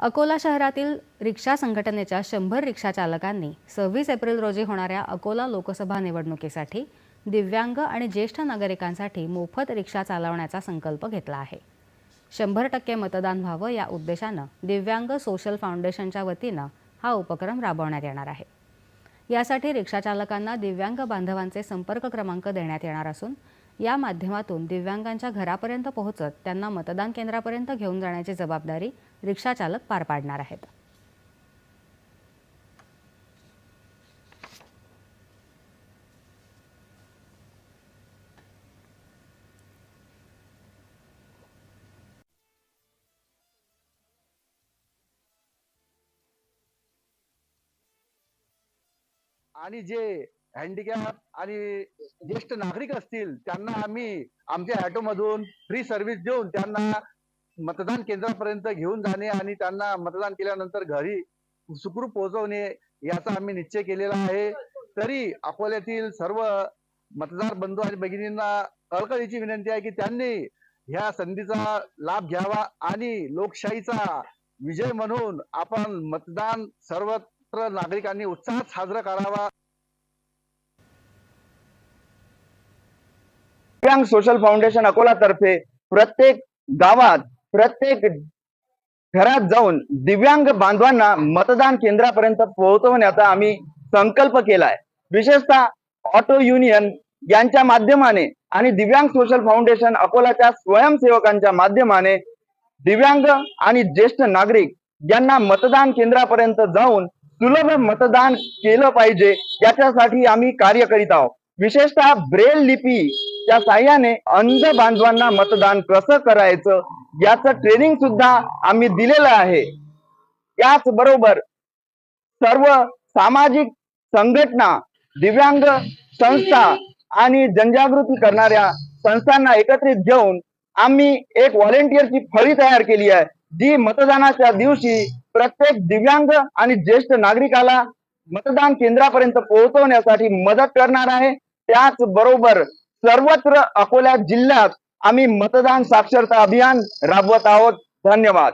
अकोला शहरातील रिक्षा संघटनेच्या शंभर रिक्षा चालकांनी सव्वीस एप्रिल रोजी होणाऱ्या अकोला लोकसभा निवडणुकीसाठी दिव्यांग आणि ज्येष्ठ नागरिकांसाठी मोफत रिक्षा चालवण्याचा संकल्प घेतला आहे. शंभर टक्के मतदान व्हावं या उद्देशानं दिव्यांग सोशल फाउंडेशनच्या वतीनं हा उपक्रम राबवण्यात येणार आहे. यासाठी रिक्षाचालकांना दिव्यांग बांधवांचे संपर्क क्रमांक देण्यात येणार असून या माध्यमातून दिव्यांगांच्या घरापर्यंत पोहोचत त्यांना मतदान केंद्रापर्यंत घेऊन जाण्याची जबाबदारी रिक्षाचालक पार पाडणार आहेत. आणि जे हँडिकॅप आणि ज्येष्ठ नागरिक असतील त्यांना आम्ही आमच्या ऑटो मधून फ्री सर्व्हिस देऊन त्यांना मतदान केंद्रापर्यंत घेऊन जाणे आणि त्यांना मतदान केल्यानंतर घरी सुखरूप पोहोचवणे याचा आम्ही निश्चय केलेला आहे. तरी अकोल्यातील सर्व मतदार बंधू आणि भगिनींना कळकळीची विनंती आहे की त्यांनी ह्या संधीचा लाभ घ्यावा आणि लोकशाहीचा विजय म्हणून आपण मतदान सर्वत्र नागरिकांनी उत्साहात साजरा करावा. दिव्यांग सोशल फाउंडेशन अकोला तर्फे प्रत्येक गावात प्रत्येक घरात जाऊन दिव्यांग बांधवांना मतदान केंद्रापर्यंत पोहोचवण्याचा आम्ही संकल्प केलाय. विशेषतः ऑटो युनियन यांच्या माध्यमाने आणि दिव्यांग सोशल फाउंडेशन अकोलाच्या स्वयंसेवकांच्या माध्यमाने दिव्यांग आणि ज्येष्ठ नागरिक यांना मतदान केंद्रापर्यंत जाऊन सुलभ मतदान केलं पाहिजे याच्यासाठी आम्ही कार्य करीत आहोत. विशेषतः ब्रेल लिपी त्या साह्याने अंध बांधवांना मतदान कसं करायचं याचं ट्रेनिंग सुद्धा आम्ही दिलेलं आहे. याच बरोबर सर्व सामाजिक संघटना दिव्यांग संस्था आणि जनजागृती करणाऱ्या संस्थांना एकत्रित घेऊन आम्ही एक व्हॉलेंटिअरची फळी तयार केली आहे जी मतदानाच्या दिवशी प्रत्येक दिव्यांग आणि ज्येष्ठ नागरिकाला मतदान केंद्रापर्यंत पोहोचवण्यासाठी मदत करणार आहे. त्याच बरोबर सर्वत्र अकोला जिल्ह्यात आम्ही मतदान साक्षरता अभियान राबवत आहोत. धन्यवाद.